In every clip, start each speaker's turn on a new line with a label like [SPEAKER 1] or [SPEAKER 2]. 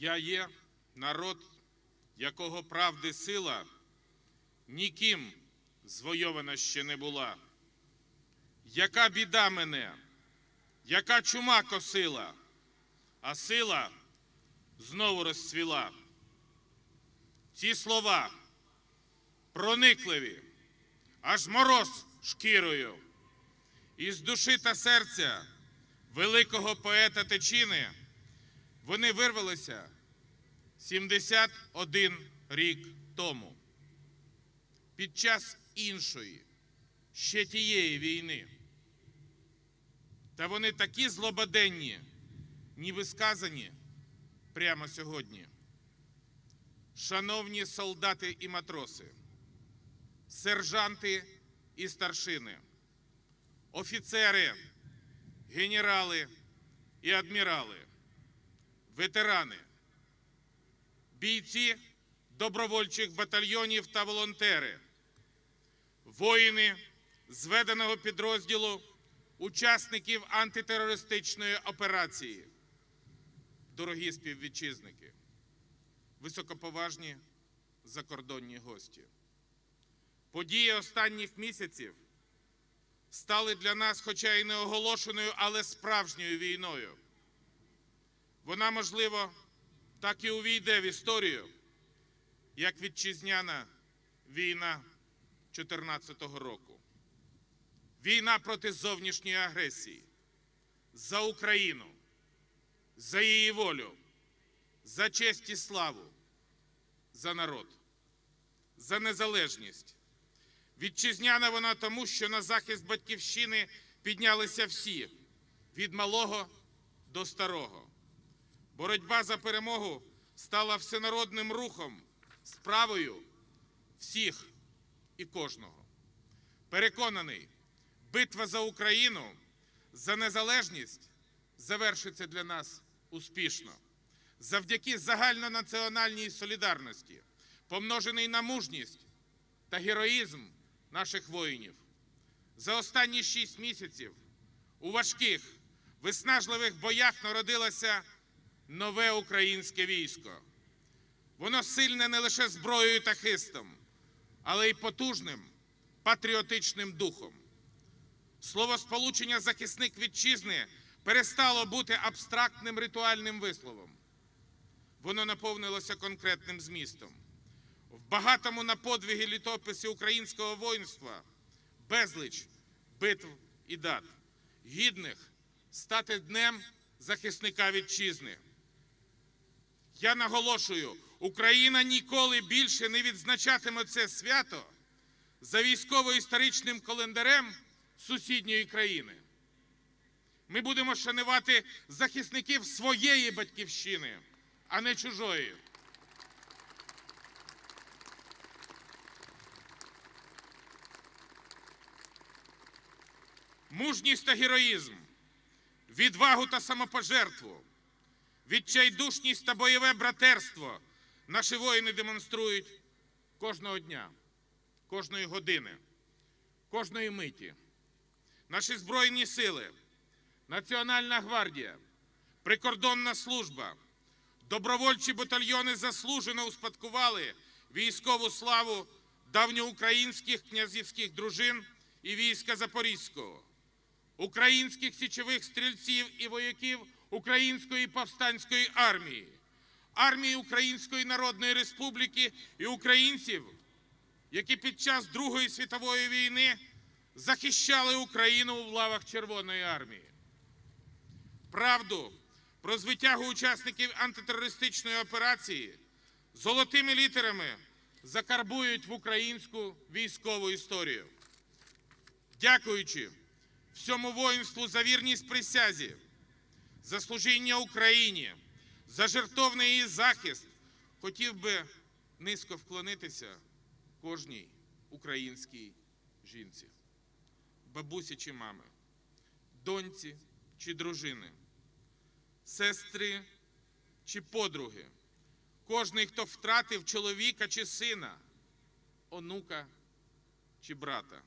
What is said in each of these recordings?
[SPEAKER 1] Я є народ, якого правди сила ніким звойована ще не була. Яка біда мене, яка чума косила, а сила знову розцвіла. Ці слова проникливі, аж мороз шкірою. Із душі та серця великого поета Тичини вони вирвалися 71 рік тому. Під час іншої, ще тієї війни. Та вони такі злободенні, ніби сказані прямо сьогодні. Шановні солдати і матроси, сержанти і старшини, офіцери, генерали і адмірали, ветерани, бійці добровольчих батальйонів та волонтери, воїни зведеного підрозділу учасників антитерористичної операції, дорогі співвітчизники, високоповажні закордонні гості. Події останніх місяців стали для нас, хоча й не оголошеною, але справжньою війною. Вона, можливо, так і увійде в історію, як вітчизняна війна 2014 року. Війна проти зовнішньої агресії за Україну, за її волю, за честь і славу, за народ, за незалежність. Вітчизняна вона тому, що на захист батьківщини піднялися всі від малого до старого. Боротьба за перемогу стала всенародним рухом, справою всіх і кожного. Переконаний, битва за Україну, за незалежність завершиться для нас успішно. Завдяки загальнонаціональній солідарності, помножений на мужність та героїзм наших воїнів. За останні шість місяців у важких, виснажливих боях народилося нове українське військо. Воно сильне не лише зброєю та хистом, але й потужним патріотичним духом. Словосполучення захисник вітчизни перестало бути абстрактним ритуальним висловом. Воно наповнилося конкретним змістом. В багатому на подвиги літописі українського воїнства безліч битв і дат, гідних стати днем захисника вітчизни. Я наголошую, Україна ніколи більше не відзначатиме це свято за військово-історичним календарем сусідньої країни. Ми будемо шанувати захисників своєї батьківщини, а не чужої. Мужність та героїзм, відвагу та самопожертву, відчайдушність та бойове братерство наші воїни демонструють кожного дня, кожної години, кожної миті. Наші Збройні сили, Національна гвардія, прикордонна служба, добровольчі батальйони заслужено успадкували військову славу давньоукраїнських князівських дружин і війська Запорізького, українських січових стрільців і вояків Української повстанської армії, армії Української Народної Республіки і українців, які під час Другої світової війни захищали Україну у лавах Червоної армії. Правду про звитягу учасників антитерористичної операції золотими літерами закарбують в українську військову історію. Дякуючи всьому воїнству за вірність присязі, за служіння Україні, за жертовний її захист, хотів би низько вклонитися кожній українській жінці, бабусі чи мами, доньці чи дружини, сестри чи подруги, кожний, хто втратив чоловіка чи сина, онука чи брата.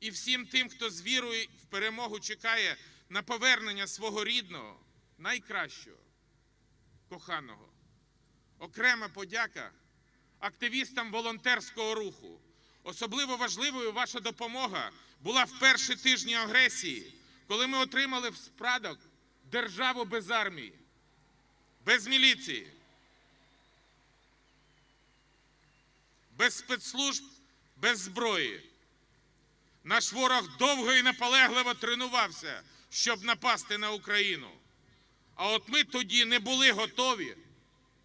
[SPEAKER 1] І всім тим, хто з вірою в перемогу чекає на повернення свого рідного, найкращого, коханого. Окрема подяка активістам волонтерського руху. Особливо важливою ваша допомога була в перші тижні агресії, коли ми отримали в спадок державу без армії, без міліції, без спецслужб, без зброї. Наш ворог довго і наполегливо тренувався, щоб напасти на Україну. А от ми тоді не були готові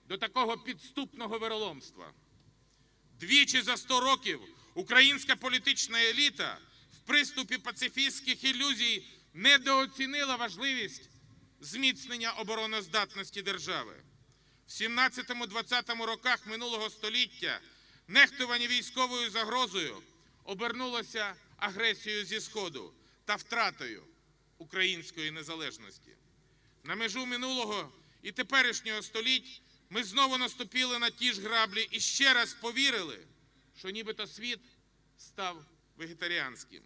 [SPEAKER 1] до такого підступного вероломства. Двічі за 100 років українська політична еліта в приступі пацифістських ілюзій недооцінила важливість зміцнення обороноздатності держави. В 17-20 роках минулого століття нехтування військовою загрозою обернулося агресією зі Сходу та втратою української незалежності. На межу минулого і теперішнього століть ми знову наступили на ті ж граблі і ще раз повірили, що нібито світ став вегетаріанським.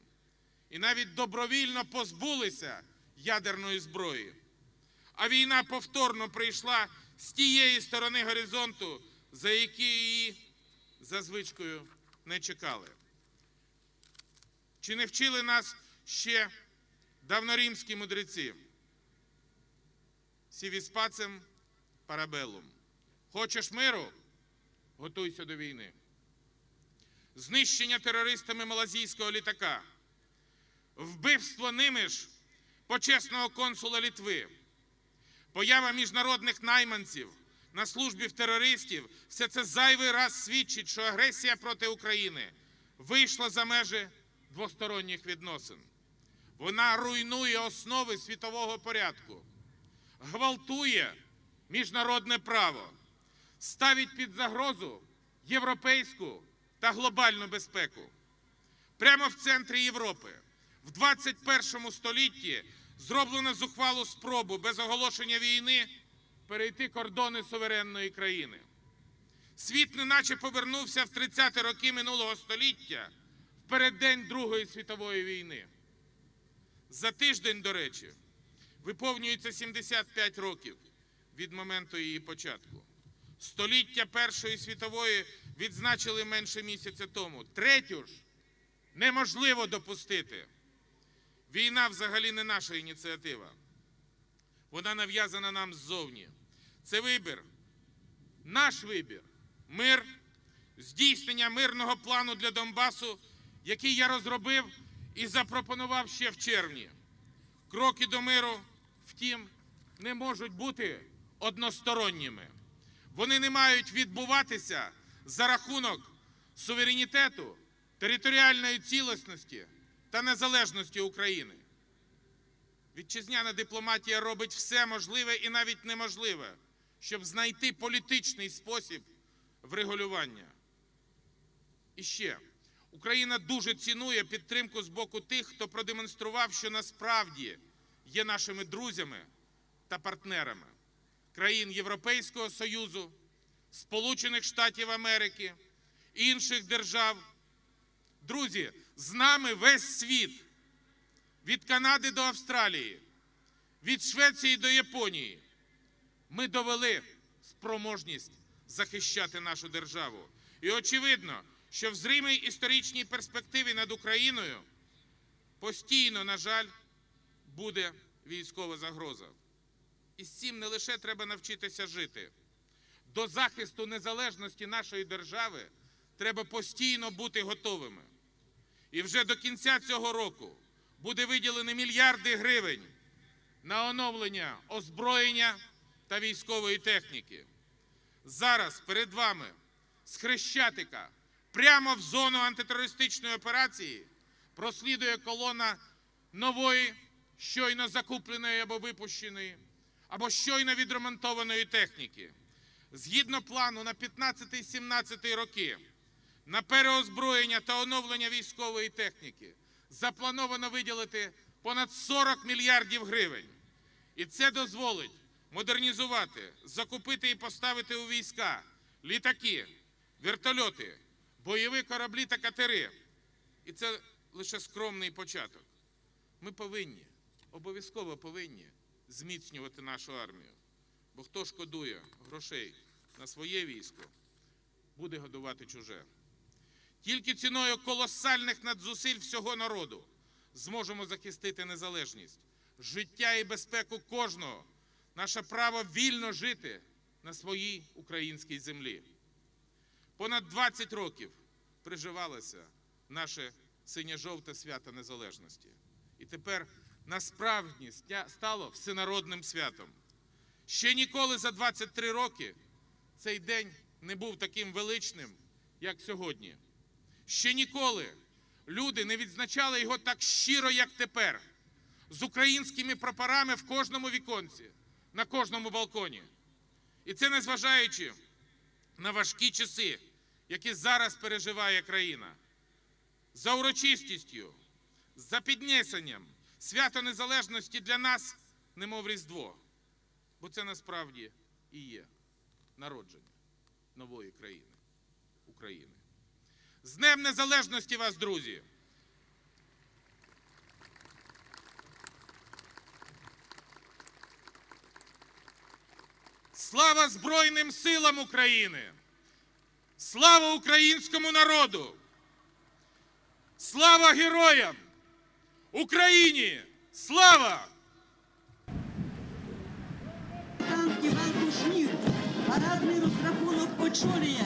[SPEAKER 1] І навіть добровільно позбулися ядерної зброї. А війна повторно прийшла з тієї сторони горизонту, за які її за звичкою не чекали. Чи не вчили нас ще давноримські мудреці? Сівіспацем парабеллум. Хочеш миру? Готуйся до війни. Знищення терористами малазійського літака, вбивство ними ж почесного консула Літви, поява міжнародних найманців на службі в терористів все це зайвий раз свідчить, що агресія проти України вийшла за межі двосторонніх відносин. Вона руйнує основи світового порядку, гвалтує міжнародне право, ставить під загрозу європейську та глобальну безпеку. Прямо в центрі Європи в 21 столітті зроблено зухвалу спробу без оголошення війни перейти кордони суверенної країни. Світ неначе повернувся в 30-ті роки минулого століття в переддень Другої світової війни. За тиждень, до речі, виповнюється 75 років від моменту її початку. Століття Першої світової відзначили менше місяця тому. Третю ж неможливо допустити. Війна взагалі не наша ініціатива. Вона нав'язана нам ззовні. Це вибір, наш вибір, мир, здійснення мирного плану для Донбасу, який я розробив і запропонував ще в червні. Кроки до миру, втім, не можуть бути односторонніми. Вони не мають відбуватися за рахунок суверенітету, територіальної цілісності та незалежності України. Вітчизняна дипломатія робить все можливе і навіть неможливе, щоб знайти політичний спосіб врегулювання. І ще Україна дуже цінує підтримку з боку тих, хто продемонстрував, що насправді є нашими друзями та партнерами країн Європейського Союзу, Сполучених Штатів Америки, інших держав. Друзі, з нами весь світ від Канади до Австралії, від Швеції до Японії. Ми довели спроможність захищати нашу державу. І очевидно, що в зримій історичній перспективі над Україною постійно, на жаль, буде військова загроза. І з цим не лише треба навчитися жити. До захисту незалежності нашої держави треба постійно бути готовими. І вже до кінця цього року буде виділено мільярди гривень на оновлення озброєння та військової техніки. Зараз перед вами з Хрещатика прямо в зону антитерористичної операції прослідує колона нової, щойно закупленої або випущеної, або щойно відремонтованої техніки. Згідно плану на 15-17 роки на переозброєння та оновлення військової техніки заплановано виділити понад 40 мільярдів гривень. І це дозволить модернізувати, закупити і поставити у війська літаки, вертольоти, бойові кораблі та катери. І це лише скромний початок. Ми повинні, обов'язково повинні зміцнювати нашу армію. Бо хто шкодує грошей на своє військо, буде годувати чуже. Тільки ціною колосальних надзусиль всього народу зможемо захистити незалежність, життя і безпеку кожного, наше право вільно жити на своїй українській землі. Понад 20 років приживалося наше синьо-жовте свято незалежності. І тепер насправді стало всенародним святом. Ще ніколи за 23 роки цей день не був таким величним, як сьогодні. Ще ніколи люди не відзначали його так щиро, як тепер, з українськими прапорами в кожному віконці, на кожному балконі. І це незважаючи на важкі часи, які зараз переживає країна. За урочистістю, за піднесенням свято незалежності для нас, немов Різдво. Бо це насправді і є народження нової країни України. З Днем Незалежності вас, друзі! Слава Збройним силам України! Слава українському народу! Слава героям! Україні! Слава!
[SPEAKER 2] Танк Іван Кушнір. Парадний розрахунок очолює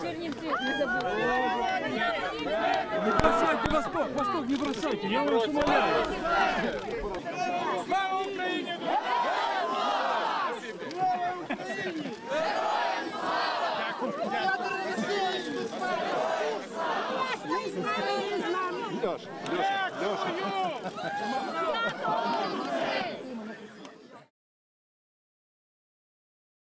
[SPEAKER 3] Чернівці не забули.
[SPEAKER 4] Не бросайте Восток, Восток не бросайте, я вас умоляю.